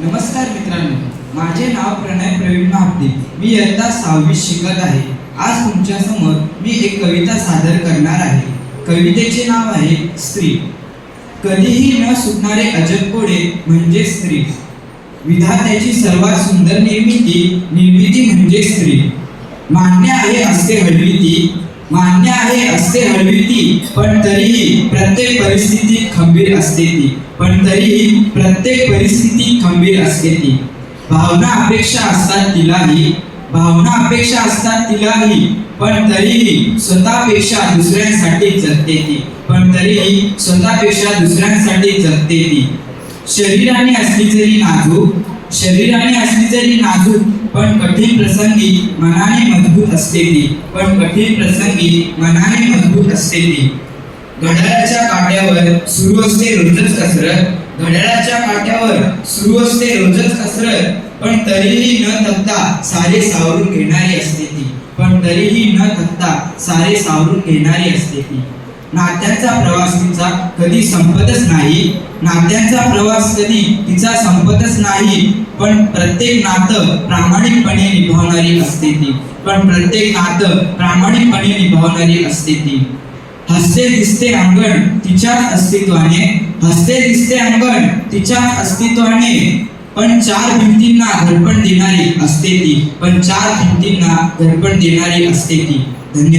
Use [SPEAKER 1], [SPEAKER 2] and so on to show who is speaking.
[SPEAKER 1] नमस्कार मित्रांनो माझे नाव प्रणय प्रवीण महापते मी यंदा सहावी शिकत आहे. आज तुमच्यासमोर मी एक कविता सादर करणार आहे. कवितेचे नाव आहे स्त्री. कधीही न सुटणारे अजब कोडे म्हणजे स्त्री. विधात्याची सर्वात सुंदर निर्मिती निर्मिती म्हणजे स्त्री. मान्य आहे असते हळवी ती. मान्य आहे असते हळवी ती पण तरीही प्रत्येक परिस्थिती खंबीर असते ती. पण तरीही प्रत्येक परिस्थिती खंबीर असते ती. भावना अपेक्षा असतात तिलाही भावना अपेक्षा असतात तिलाही पण तरीही स्वतःपेक्षा दुसऱ्यांसाठी जगते ती. पण तरीही स्वतःपेक्षा दुसऱ्यांसाठी जगते ती. शरीराने असली जरी नाजूक शरीराने असली जरी नाजूक पण कठीण प्रसंगी मनाने मजबूत असते ती. पण कठीण प्रसंगी मनाने मजबूत असते ती. घड्याळाच्या काट्यावर सुरू असते रोजच कसरत. घड्याळाच्या काट्यावर सुरू असते रोजच कसरत. पण तरीही न थकता सारे सावरून घेणारी असते ती. पण तरीही न थकता सारे सावरून घेणारी असते ती. नात्यांचा प्रवास तिचा कधी संपतच नाही. नात्यांचा प्रवास कधी तिचा संपतच नाही. पण प्रत्येक नातं प्रामाणिकपणे निभावणारी असते ती. पण प्रत्येक नातं प्रामाणिकपणे निभावणारी असते ती. हसते दिसते अंगण तिच्या अस्तित्वाने. हसते दिसते अंगण तिच्या अस्तित्वाने. पण चार भिंतींना घरपण देणारी असते ती. पण चार भिंतींना घरपण देणारी असते ती. धन्यवाद.